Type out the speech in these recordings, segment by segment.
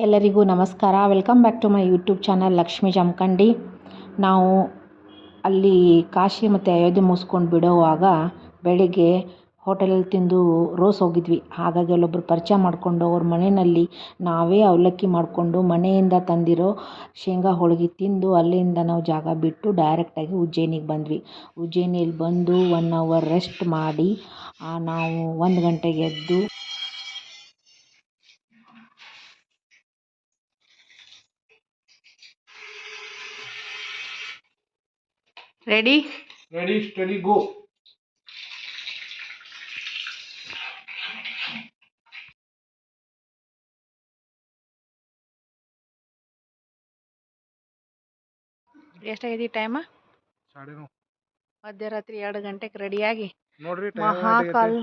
ಎಲ್ಲರಿಗೂ ನಮಸ್ಕಾರ. Welcome back to my YouTube channel Lakshmi Jamkhandi ನಾವು ಅಲ್ಲಿ ಕಾಶಿ ಮತ್ತು ಅಯೋಧ್ಯೆ ಮುಗಿಸ್ಕೊಂಡು ಬಿಡೋವಾಗ ಬೆಳಿಗ್ಗೆ ಹೋಟೆಲಲ್ಲಿ ತಿಂದು ರೋಸ್ ಹೋಗಿದ್ವಿ. ಹಾಗಾಗಿ ಅಲ್ಲೊಬ್ಬರು ಪರಿಚಯ ಮಾಡಿಕೊಂಡು ಅವ್ರ ಮನೆಯಲ್ಲಿ ನಾವೇ ಅವಲಕ್ಕಿ ಮಾಡಿಕೊಂಡು ಮನೆಯಿಂದ ತಂದಿರೋ ಶೇಂಗಾ ಹೋಳಿಗೆ ತಿಂದು ಅಲ್ಲಿಂದ ನಾವು ಜಾಗ ಬಿಟ್ಟು ಡೈರೆಕ್ಟಾಗಿ ಉಜ್ಜಯಿನಿಗೆ ಬಂದ್ವಿ. ಉಜ್ಜಯಿನಿಯಲ್ಲಿ ಬಂದು ಒನ್ ಅವರ್ ರೆಸ್ಟ್ ಮಾಡಿ ನಾವು ಒಂದು ಗಂಟೆಗೆ ಎದ್ದು ರೆಡಿ ರೆಡಿ ಸ್ಟಡಿ ಗೋ ಎಷ್ಟಾಗೈತಿ ಟೈಮ ಮಧ್ಯರಾತ್ರಿ ಎರಡು ಗಂಟೆಗೆ ರೆಡಿಯಾಗಿ ನೋಡ್ರಿ ಮಹಾಕಾಲ್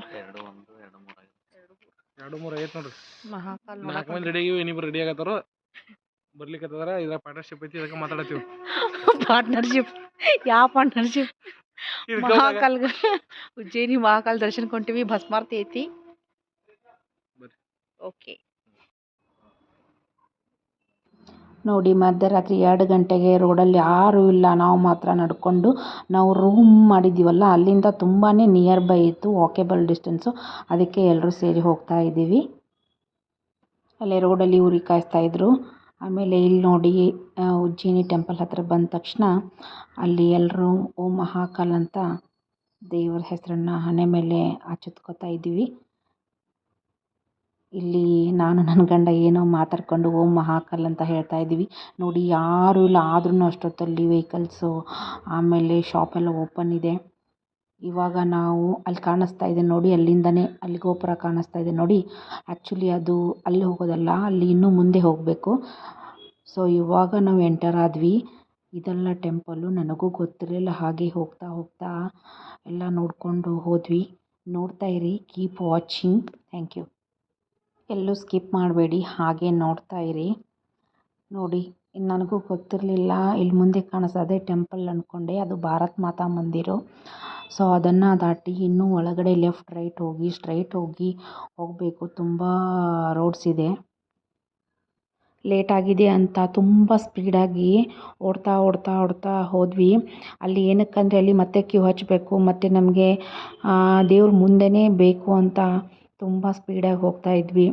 ಎರಡು ಮೂರು ಐತೆ ನೋಡ್ರಿ. ಮಹಾಕಾಲ್ ನಾಲ್ಕು ಮಂದಿ ರೆಡಿ ಆಗಿ ಇನ್ನಿಬ್ರು ರೆಡಿ ಆಗತ್ತಾರ? ಬರ್ಲಿಕ್ಕತ್ತದಾರ ಇದ್ರ ಪಾರ್ಟ್ನರ್ಶಿಪ್ ಐತಿ ಇದಕ್ಕೆ ಮಾತಾಡತ್ತೀವಿ. ಪಾರ್ಟ್ನರ್ಶಿಪ್ ಯಾವ ಪಾರ್ಟ್ನರ್ಶಿಪ್ ಮಹಾಕಾಲ್ ಉಜ್ಜಯಿನಿ ಮಹಾಕಾಲ್ ದರ್ಶನ ಕೊಂಟಿವಿ ಭಸ್ಮಾರ್ತಿ ಐತಿ. ಓಕೆ ನೋಡಿ ಮಧ್ಯರಾತ್ರಿ ಎರಡು ಗಂಟೆಗೆ ರೋಡಲ್ಲಿ ಯಾರೂ ಇಲ್ಲ. ನಾವು ಮಾತ್ರ ನಡ್ಕೊಂಡು ನಾವು ರೂಮ್ ಮಾಡಿದ್ದೀವಲ್ಲ ಅಲ್ಲಿಂದ ತುಂಬಾ ನಿಯರ್ ಬೈ ಇತ್ತು ವಾಕೇಬಲ್ ಡಿಸ್ಟೆನ್ಸು ಅದಕ್ಕೆ ಎಲ್ಲರೂ ಸೇರಿ ಹೋಗ್ತಾ ಇದ್ದೀವಿ. ಅಲ್ಲೇ ರೋಡಲ್ಲಿ ಉರಿ ಕಾಯಿಸ್ತಾ ಇದ್ರು. ಆಮೇಲೆ ಇಲ್ಲಿ ನೋಡಿ ಉಜ್ಜಯಿನಿ ಟೆಂಪಲ್ ಹತ್ರ ಬಂದ ತಕ್ಷಣ ಅಲ್ಲಿ ಎಲ್ಲರೂ ಓಂ ಮಹಾಕಾಲ್ ಅಂತ ದೇವರ ಹೆಸರನ್ನ ಹಣೆ ಮೇಲೆ ಅಚ್ಚುತ್ಕೋತಾ ಇದ್ದೀವಿ. ಇಲ್ಲಿ ನಾನು, ನನ್ನ ಗಂಡ ಏನೋ ಮಾತಾಡ್ಕೊಂಡು ಓಂ ಮಹಾಕಾಲ್ ಅಂತ ಹೇಳ್ತಾ ಇದ್ದೀವಿ. ನೋಡಿ, ಯಾರೂ ಇಲ್ಲ ಆದ್ರೂ ಅಷ್ಟೊತ್ತಲ್ಲಿ ವೆಹಿಕಲ್ಸು ಆಮೇಲೆ ಶಾಪೆಲ್ಲ ಓಪನ್ ಇದೆ. ಇವಾಗ ನಾವು ಅಲ್ಲಿ ಕಾಣಿಸ್ತಾ ಇದೆ ನೋಡಿ, ಅಲ್ಲಿಂದನೇ ಅಲ್ಲಿ ಗೋಪುರ ಕಾಣಿಸ್ತಾ ಇದೆ ನೋಡಿ. ಆ್ಯಕ್ಚುಲಿ ಅದು ಅಲ್ಲಿ ಹೋಗೋದಲ್ಲ, ಅಲ್ಲಿ ಇನ್ನೂ ಮುಂದೆ ಹೋಗಬೇಕು. ಸೊ ಇವಾಗ ನಾವು ಎಂಟರ್ ಆದ್ವಿ. ಇದೆಲ್ಲ ಟೆಂಪಲ್ಲು ನನಗೂ ಗೊತ್ತಿರಲಿಲ್ಲ. ಹಾಗೆ ಹೋಗ್ತಾ ಹೋಗ್ತಾ ಎಲ್ಲ ನೋಡಿಕೊಂಡು ಹೋದ್ವಿ. ನೋಡ್ತಾ ಇರಿ ಕೀಪ್ ವಾಚಿಂಗ್ ಥ್ಯಾಂಕ್ ಯು ಎಲ್ಲೂ ಸ್ಕಿಪ್ ಮಾಡಬೇಡಿ, ಹಾಗೆ ನೋಡ್ತಾ ಇರಿ. ನೋಡಿ ನನಗೂ ಗೊತ್ತಿರಲಿಲ್ಲ, ಇಲ್ಲಿ ಮುಂದೆ ಕಾಣಿಸೋದೇ ಟೆಂಪಲ್ ಅಂದ್ಕೊಂಡೆ ಅದು ಭಾರತ್ ಮಾತಾ ಮಂದಿರು. ಸೊ ಅದನ್ನು ದಾಟಿ ಇನ್ನೂ ಒಳಗಡೆ ಲೆಫ್ಟ್ ರೈಟ್ ಹೋಗಿ ಸ್ಟ್ರೈಟ್ ಹೋಗಿ ಹೋಗಬೇಕು. ತುಂಬ ರೋಡ್ಸ್ ಇದೆ. ಲೇಟ್ ಆಗಿದೆ ಅಂತ ತುಂಬ ಸ್ಪೀಡಾಗಿ ಓಡ್ತಾ ಓಡ್ತಾ ಓಡ್ತಾ ಹೋದ್ವಿ. ಅಲ್ಲಿ ಏನಕ್ಕಂದರೆ ಅಲ್ಲಿ ಮತ್ತೆ ಕ್ಯೂ ಹಚ್ಚಬೇಕು ಮತ್ತು ನಮಗೆ ದೇವ್ರ ಮುಂದೆನೇ ಬೇಕು ಅಂತ ತುಂಬ ಸ್ಪೀಡಾಗಿ ಹೋಗ್ತಾ ಇದ್ವಿ.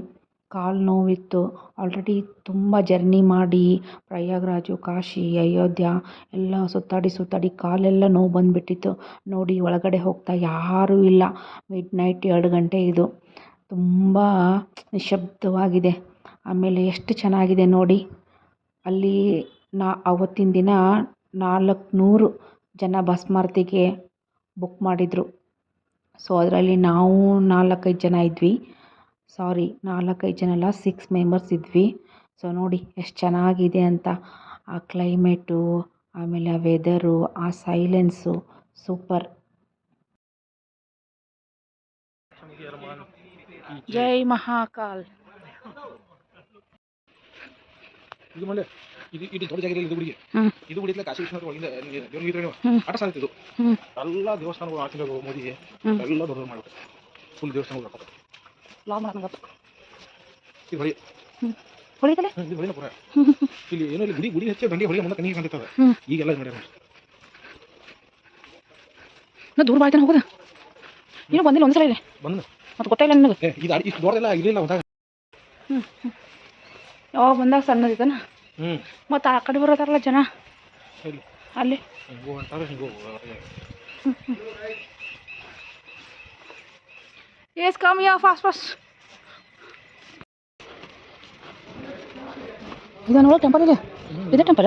ಕಾಲು ನೋವಿತ್ತು ಆಲ್ರೆಡಿ ತುಂಬ ಜರ್ನಿ ಮಾಡಿ ಪ್ರಯಾಗರಾಜು, ಕಾಶಿ, ಅಯೋಧ್ಯ ಎಲ್ಲ ಸುತ್ತಾಡಿ ಸುತ್ತಾಡಿ ಕಾಲೆಲ್ಲ ನೋವು ಬಂದುಬಿಟ್ಟಿತ್ತು. ನೋಡಿ ಒಳಗಡೆ ಹೋಗ್ತಾ ಯಾರೂ ಇಲ್ಲ. ಮಿಡ್ ನೈಟ್ ಎರಡು ಗಂಟೆ ಇದು. ತುಂಬ ನಿಶಬ್ದವಾಗಿದೆ ಆಮೇಲೆ ಎಷ್ಟು ಚೆನ್ನಾಗಿದೆ ನೋಡಿ. ಅಲ್ಲಿ ನಾ ಅವತ್ತಿನ ದಿನ ನಾಲ್ಕು ನೂರು ಜನ ಭಸ್ಮಾರತಿಗೆ ಬುಕ್ ಮಾಡಿದರು. ಸೊ, ಅದರಲ್ಲಿ ನಾವು ನಾಲ್ಕೈದು ಜನ ಇದ್ವಿ. ಸಾರಿ ನಾಲ್ಕೈದು ಜನ ಅಲ್ಲ ಸಿಕ್ಸ್ ಮೆಂಬರ್ಸ್ ಇದ್ವಿ. ಸೊ ನೋಡಿ ಎಷ್ಟು ಚೆನ್ನಾಗಿದೆ ಅಂತ. ಆ ಕ್ಲೈಮೇಟು ಆಮೇಲೆ ಆ ವೆದರು ಆ ಸೈಲೆನ್ಸು ಸೂಪರ್ ಜೈ ಮಹಾಕಾಲ್. ಇದು ಇದು ಇದು ದೊಡ್ಡ ಜಾಗ ಇದು ಗುಡಿಗೆ ಇದು ಗುಡಿ ಇತ್ಲ ಕಾಶಿ ವಿಶ್ವನಾಥ ಒಳಗಿಂದ ದೇವ್ರ ಗೀತ್ರ ನೀವು ಹ್ಮ್. ಆಟ ಸಾಧಿತು ಹ್ಮ್. ಎಲ್ಲ ದೇವಸ್ಥಾನಗಳು ಆಚರಣೆ ಮೋದಿಗೆ ಎಲ್ಲ ದೊಡ್ಡ ಮಾಡ್ತಾರೆ ಫುಲ್ ದೇವಸ್ಥಾನಗಳು ಲಾಂಗ್ ನನಗತ್ತು ಇದು ಹೊಳಿ. ಹೊಳಿತಲೆ? ಇದು ಹೊಳಿನ ಪುರ. ಇಲ್ಲಿ ಏನೋ ಇಲ್ಲಿ ಗುಡಿ ಗುಡಿ ಹೆಚ್ಚೆ ದಂಡಿ ಹೊಳಿ ಮುಂದೆ ಕಣ್ಣಿಗೆ ಹ್ಮ್. ಈಗೆಲ್ಲ ಇದು ಮಾಡ್ಯಾರ. ನಾ ದೂರ ಬಾಳ್ತಾನೆ ಹೋಗೋದ? ಏನು ಬಂದಿಲ್ಲ ಒಂದ್ಸಲ ಇದೆ ಬಂದು ಮತ್ತೆ ಗೊತ್ತಾಯಿಲ್ಲ ನನಗೆ. ಇದು ಇಷ್ಟು ದೊಡ್ಡದೆಲ್ಲ ಇರಲಿಲ್ಲ ಹೋದಾಗ ಯಾವಾಗ ಬಂದಾಗ ಸಣ್ಣದಿದ್ದಾನ ಹ್ಞೂ ಮತ್ತು ಆ ಕಡೆ ಬರೋದಾರಲ್ಲ ಜನ? ಅಲ್ಲಿ. ಹಿಂಗೋ ಅಂತಾರೆ ಎಸ್ ಕಮ್ ಯಾ ಫಾಸ್ಟ್ ಫಾಸ್ಟ್ ಇದು ನೋಡೋ ಟೆಂಪಲ್ ಇದೆ. ಇದೆ ಟೆಂಪಲ್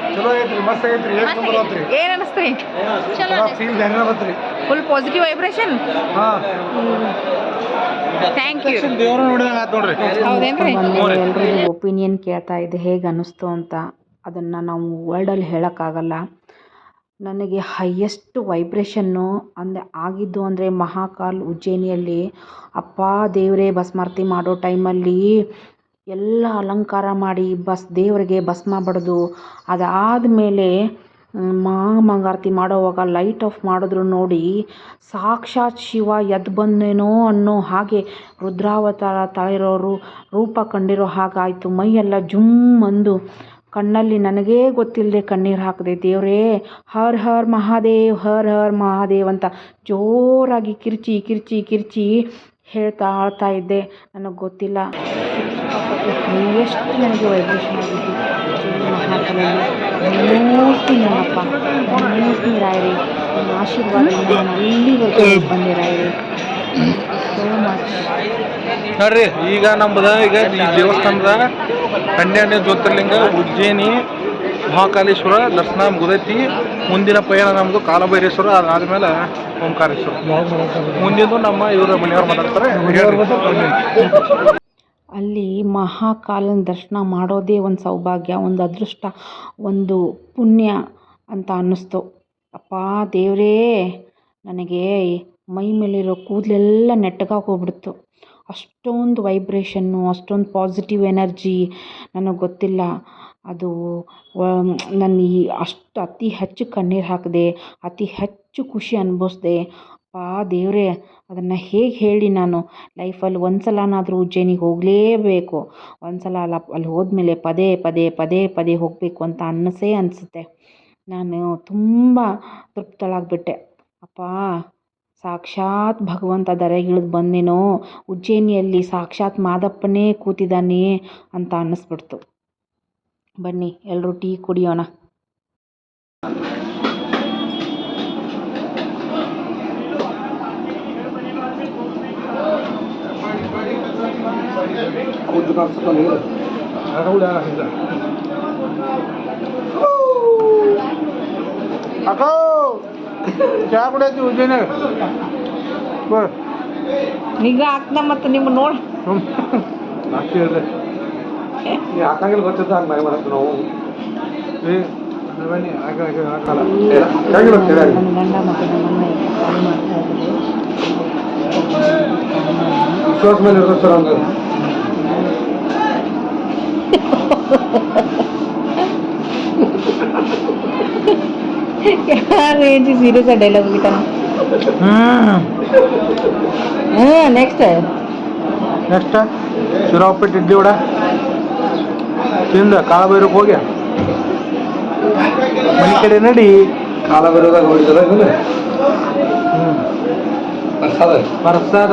ಚಲೋ ಐತ್ರಿ ಮಸ್ತ್ ಏಕ್ ನಂಬರ್ ಆತ್ರಿ? ಏನ್ ಅನಸ್ತ್ರಿ ಫೀಲ್ ಹೆಂಗ ಬತ್ರಿ ಫುಲ್ ಪಾಸಿಟಿವ್ ವೈಬ್ರೇಷನ್ ಹಾ. ಥ್ಯಾಂಕ್ ಯು ದೇವ್ರ ನೋಡಿದಂಗ ಆತ್ ನೋಡ್ರಿ. ಹೌದೇನ್ರಿ. ಒಪಿನಿಯನ್ ಕೇಳ್ತಾ ಇದೆ ಹೇಗೆ ಅನ್ನಿಸ್ತು ಅಂತ ಅದನ್ನು ನಾವು ವರ್ಡಲ್ಲಿ ಹೇಳೋಕ್ಕಾಗಲ್ಲ. ನನಗೆ ಹೈಯೆಸ್ಟ್ ವೈಬ್ರೇಷನ್ನು ಅಂದರೆ ಆಗಿದ್ದು ಅಂದರೆ ಮಹಾಕಾಲ್ ಉಜ್ಜಯಿನಿಯಲ್ಲಿ ಅಪ್ಪ ದೇವರೇ ಭಸ್ಮಾರತಿ ಮಾಡೋ ಟೈಮಲ್ಲಿ ಎಲ್ಲ ಅಲಂಕಾರ ಮಾಡಿ ಬಸ್ ದೇವರಿಗೆ ಭಸ್ಮ ಬಡಿದು ಮಾ ಮಹಾಮಂಗಾರತಿ ಮಾಡೋವಾಗ ಲೈಟ್ ಆಫ್ ಮಾಡಿದ್ರು ನೋಡಿ ಸಾಕ್ಷಾತ್ ಶಿವ ಎದ್ದು ಬಂದೇನೋ ಅನ್ನೋ ಹಾಗೆ ರುದ್ರಾವತಾರ ತಳಿರೋರು ರೂಪ ಕಂಡಿರೋ ಹಾಗಾಯಿತು. ಮೈಯೆಲ್ಲ ಜುಮ್ ಅಂದು ಕಣ್ಣಲ್ಲಿ ನನಗೇ ಗೊತ್ತಿಲ್ಲದೆ ಕಣ್ಣೀರು ಹಾಕಿದೆ, ದೇವರೇ ಹರ್ ಹರ್ ಮಹಾದೇವ್, ಹರ್ ಹರ್ ಮಹಾದೇವ್ ಅಂತ ಜೋರಾಗಿ ಕಿರ್ಚಿ ಕಿರ್ಚಿ ಕಿರ್ಚಿ ಹೇಳ್ತಾ ಆಳ್ತಾ ಇದ್ದೆ. ನನಗೆ ಗೊತ್ತಿಲ್ಲ. ಹೈಯೆಸ್ಟ್ ನನಗೆ ವೈಬ್ರೇಷನ್ ಆಗಿದ್ದು ಮಹಾಕಲಲ್ಲಿ ಮೂರ್ತಿ ನಮ್ಮಪ್ಪ ಮೂರ್ತಿ ರಾಯರೇ ನಿಮ್ಮ ಆಶೀರ್ವಾದದಿಂದ ನಾನು ಅಲ್ಲಿವರೆಗೂ ಬಂದೆ ರಾಯರೇ. ಸೋ ಮಚ್ ನೋಡ್ರಿ ಈಗ ನಮ್ಮದ ಈಗ ಈ ದೇವಸ್ಥಾನದ ಕನ್ಯಾನೆ ಜ್ಯೋತಿರ್ಲಿಂಗ ಉಜ್ಜಯಿನಿ ಮಹಾಕಾಲೇಶ್ವರ ದರ್ಶನ ಮುಗದೈತಿ ಮುಂದಿನ ಪಯಣ ನಮ್ದು ಕಾಲಭೈರೇಶ್ವರ ಅದಾದ್ಮೇಲೆ ಓಂಕಾರೇಶ್ವರ. ಮುಂದಿನ ನಮ್ಮ ಇವರ ಮನೆಯವ್ರು ಮಾತಾಡ್ತಾರೆ. ಅಲ್ಲಿ ಮಹಾಕಾಲನ ದರ್ಶನ ಮಾಡೋದೇ ಒಂದು ಸೌಭಾಗ್ಯ, ಒಂದು ಅದೃಷ್ಟ, ಒಂದು ಪುಣ್ಯ ಅಂತ ಅನ್ನಿಸ್ತು. ಅಪ್ಪ ದೇವರೇ, ನನಗೆ ಮೈ ಮೇಲಿರೋ ಕೂದಲೆಲ್ಲ ನೆಟ್ಟಗಾಗಿ ಹೋಗ್ಬಿಡ್ತು ಅಷ್ಟೊಂದು ವೈಬ್ರೇಷನ್ನು, ಅಷ್ಟೊಂದು ಪಾಸಿಟಿವ್ ಎನರ್ಜಿ ನನಗೆ ಗೊತ್ತಿಲ್ಲ. ಅದು ನನ್ನ ಈ ಅಷ್ಟು ಅತಿ ಹೆಚ್ಚು ಕಣ್ಣೀರು ಹಾಕಿದೆ, ಅತಿ ಹೆಚ್ಚು ಖುಷಿ ಅನುಭವಿಸ್ದೆ ಅಪ್ಪಾ ದೇವರೇ, ಅದನ್ನು ಹೇಗೆ ಹೇಳಿ ನಾನು? ಲೈಫಲ್ಲಿ ಒಂದು ಸಲನಾದರೂ ಉಜ್ಜಯಿನಿಗೆ ಹೋಗಲೇಬೇಕು. ಒಂದು ಸಲ ಅಲ್ಲ, ಅಲ್ಲಿ ಹೋದ್ಮೇಲೆ ಪದೇ ಪದೇ ಪದೇ ಪದೇ ಹೋಗಬೇಕು ಅಂತ ಅನ್ನಿಸೇ ಅನಿಸುತ್ತೆ. ನಾನು ತುಂಬ ತೃಪ್ತಳಾಗ್ಬಿಟ್ಟೆ. ಅಪ್ಪ, ಸಾಕ್ಷಾತ್ ಭಗವಂತ ದರೆಗಿಳಿದು ಬಂದೇನೋ? ಉಜ್ಜಯಿನಿಯಲ್ಲಿ ಸಾಕ್ಷಾತ್ ಮಾದಪ್ಪನೇ ಕೂತಿದ್ದಾನೆ ಅಂತ ಅನ್ನಿಸ್ಬಿಡ್ತು. ಬನ್ನಿ ಎಲ್ಲರೂ ಟೀ ಕುಡಿಯೋಣ. ಅಕ್ಕ ಚಾ ಕುಡಿಯತ್ತಿ ಉಜ್ಜಯಿನಾಗ ಬರ್ ಈಗ ಆಗ್ತದ ಮತ್ತು ನಿಮ್ಮ ನೋಡಿ ಸಾಕ್ಷಿ ಹೇಳ್ರಿ ಈ ಹಾಕಂಗಿಲ್ಲ ಗೊತ್ತಿದ್ದ ಹಂಗೆ ಮನೆ ಮಾಡಕ್ಕೆ ನಾವು ಏ ಬನ್ನಿ ಹಾಕ ಹಾಕ ಹಾಕಲ್ಲ ವಿಶ್ವಾಸ ಮೇಲೆ ಇರ್ತದೆ ಸರ್ ಹಂಗೆ ರೇಂಜ್ ಸೀರಿಯಸ್ ಡೈಲಾಗ್ ಮುಗಿತಾನ ಹ್ಮ್ ಹ್ಞೂ ನೆಕ್ಸ್ಟ್ ನೆಕ್ಸ್ಟ್ ಶಿರಾ ಉಪ್ಪಿಟ್ಟು ಇಡ್ಲಿ ವಡ ತಿಂದ ಕಾಳಬೈರಕ್ಕೆ ಹೋಗಿ ಮನೆ ಕಡೆ ನಡಿ ಕಾಲ ಬರೋದಾಗ ಹೊಡಿತದ ಇದನ್ನ ಹ್ಮ್ ಪ್ರಸಾದ ಪ್ರಸಾದ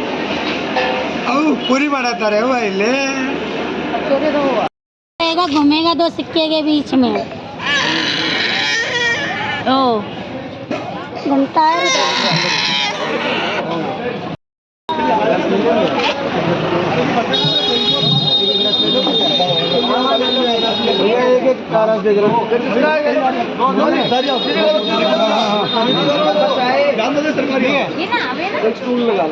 पूरी बनाता रहे भाई ले रहेगा घूमेगा दो सिक्के के बीच में। ओ। घूमता है। ये ना अबे लगा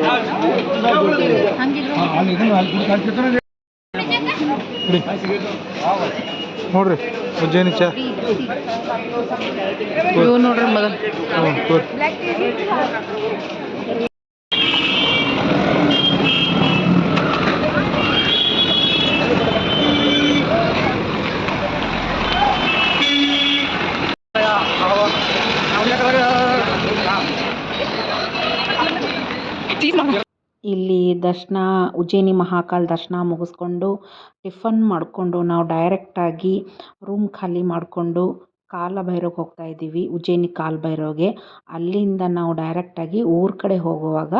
ನೋಡ್ರಿ ಉಜ್ಜೇನಿ ಚಾ. ನೋಡ್ರಿ ತೋರಿ ಇಲ್ಲಿ ದರ್ಶನ, ಉಜ್ಜಯಿನಿ ಮಹಾಕಾಲ್ ದರ್ಶನ ಮುಗಿಸ್ಕೊಂಡು ಟಿಫನ್ ಮಾಡಿಕೊಂಡು ನಾವು ಡೈರೆಕ್ಟಾಗಿ ರೂಮ್ ಖಾಲಿ ಮಾಡಿಕೊಂಡು ಕಾಲಭೈರವಕ್ಕೆ ಹೋಗ್ತಾ ಇದ್ದೀವಿ, ಉಜ್ಜಯಿನಿ ಕಾಲಭೈರವಗೆ. ಅಲ್ಲಿಂದ ನಾವು ಡೈರೆಕ್ಟಾಗಿ ಊರ ಕಡೆ ಹೋಗುವಾಗ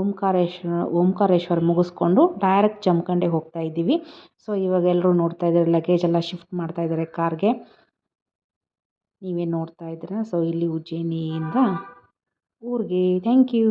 ಓಂಕಾರೇಶ್ವರ ಓಂಕಾರೇಶ್ವರ ಮುಗಿಸ್ಕೊಂಡು ಡೈರೆಕ್ಟ್ ಜಮಖಂಡಿಗೆ ಹೋಗ್ತಾ ಇದ್ದೀವಿ. ಸೊ ಇವಾಗ ಎಲ್ಲರೂ ನೋಡ್ತಾ ಇದ್ದಾರೆ ಲಗೇಜ್ ಎಲ್ಲ ಶಿಫ್ಟ್ ಮಾಡ್ತಾ ಇದ್ದಾರೆ ಕಾರ್ಗೆ. ನೀವೇ ನೋಡ್ತಾ ಇದ್ದೀರಾ? ಸೊ ಇಲ್ಲಿ ಉಜ್ಜಯಿನಿಯಿಂದ ಊರಿಗೆ. Thank you